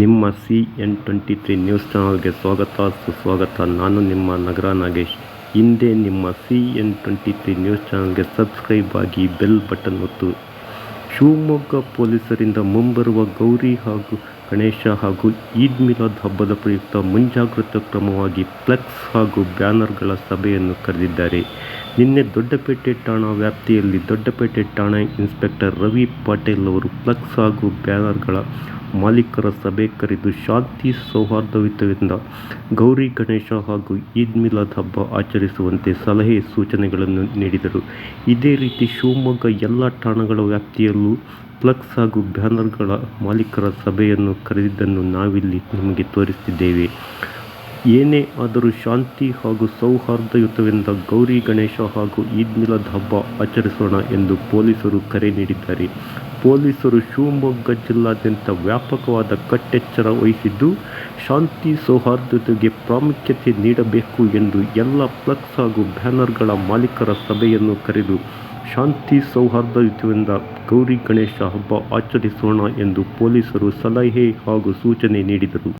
ನಿಮ್ಮ C N twenty three news ಚಾನಲ್ಗೆ ಸ್ವಾಗತ, ಸುಸ್ವಾಗತ. ನಾನು ನಿಮ್ಮ ನಗರ ನಾಗೇಶ್. ಹಿಂದೆ ನಿಮ್ಮ C N twenty three news ಚಾನಲ್ಗೆ ಸಬ್ಸ್ಕ್ರೈಬ್ ಆಗಿ ಬೆಲ್ ಬಟನ್ ಒತ್ತು. ಶಿವಮೊಗ್ಗ ಪೊಲೀಸರಿಂದ ಮುಂಬರುವ ಗೌರಿ ಹಾಗೂ ಗಣೇಶ ಹಾಗೂ ಈದ್ ಮಿಲಾದ್ ಹಬ್ಬದ ಪ್ರಯುಕ್ತ ಮುಂಜಾಗ್ರತಾ ಕ್ರಮವಾಗಿ ಫ್ಲೆಕ್ಸ್ ಹಾಗೂ ಬ್ಯಾನರ್ಗಳ ಸಭೆಯನ್ನು ಕರೆದಿದ್ದಾರೆ. ನಿನ್ನೆ ದೊಡ್ಡಪೇಟೆ ಠಾಣಾ ವ್ಯಾಪ್ತಿಯಲ್ಲಿ ದೊಡ್ಡಪೇಟೆ ಠಾಣಾ ಇನ್ಸ್ಪೆಕ್ಟರ್ ರವಿ ಪಾಟೀಲ್ ಅವರು ಫ್ಲೆಕ್ಸ್ ಹಾಗೂ ಬ್ಯಾನರ್ಗಳ ಮಾಲೀಕರ ಸಭೆ ಕರೆದು ಶಾಂತಿ ಸೌಹಾರ್ದಯುತದಿಂದ ಗೌರಿ ಗಣೇಶ ಹಾಗೂ ಈದ್ ಮಿಲಾದ್ ಹಬ್ಬ ಆಚರಿಸುವಂತೆ ಸಲಹೆ ಸೂಚನೆಗಳನ್ನು ನೀಡಿದರು. ಇದೇ ರೀತಿ ಶಿವಮೊಗ್ಗ ಎಲ್ಲ ಠಾಣಗಳ ವ್ಯಾಪ್ತಿಯಲ್ಲೂ ಫ್ಲೆಕ್ಸ್ ಹಾಗೂ ಬ್ಯಾನರ್ಗಳ ಮಾಲೀಕರ ಸಭೆಯನ್ನು ಕರೆದಿದ್ದನ್ನು ನಾವಿಲ್ಲಿ ನಿಮಗೆ ತೋರಿಸುತ್ತಿದ್ದೇವೆ ಏನೇ ಆದರೂ ಶಾಂತಿ ಹಾಗೂ ಸೌಹಾರ್ದಯುತದಿಂದ ಗೌರಿ, ಗಣೇಶ ಹಾಗೂ ಈದ್ ಮಿಲಾದ್ ಹಬ್ಬ ಆಚರಿಸೋಣ ಎಂದು ಪೊಲೀಸರು ಕರೆ ನೀಡಿದ್ದಾರೆ. ಪೊಲೀಸರು ಶಿವಮೊಗ್ಗ ಜಿಲ್ಲಾದ್ಯಂತ ವ್ಯಾಪಕವಾದ ಕಟ್ಟೆಚ್ಚರ ವಹಿಸಿದ್ದು, ಶಾಂತಿ, ಸೌಹಾರ್ದತೆಗೆ ಪ್ರಾಮುಖ್ಯತೆ ನೀಡಬೇಕು ಎಂದು ಎಲ್ಲ ಫ್ಲಕ್ಸ್ ಹಾಗೂ ಬ್ಯಾನರ್ಗಳ ಮಾಲೀಕರ ಸಭೆಯನ್ನು ಕರೆದು ಶಾಂತಿ ಸೌಹಾರ್ದಯುತದಿಂದ ಗೌರಿ, ಗಣೇಶ ಹಬ್ಬ ಆಚರಿಸೋಣ ಎಂದು ಪೊಲೀಸರು ಸಲಹೆ ಹಾಗೂ ಸೂಚನೆ ನೀಡಿದರು.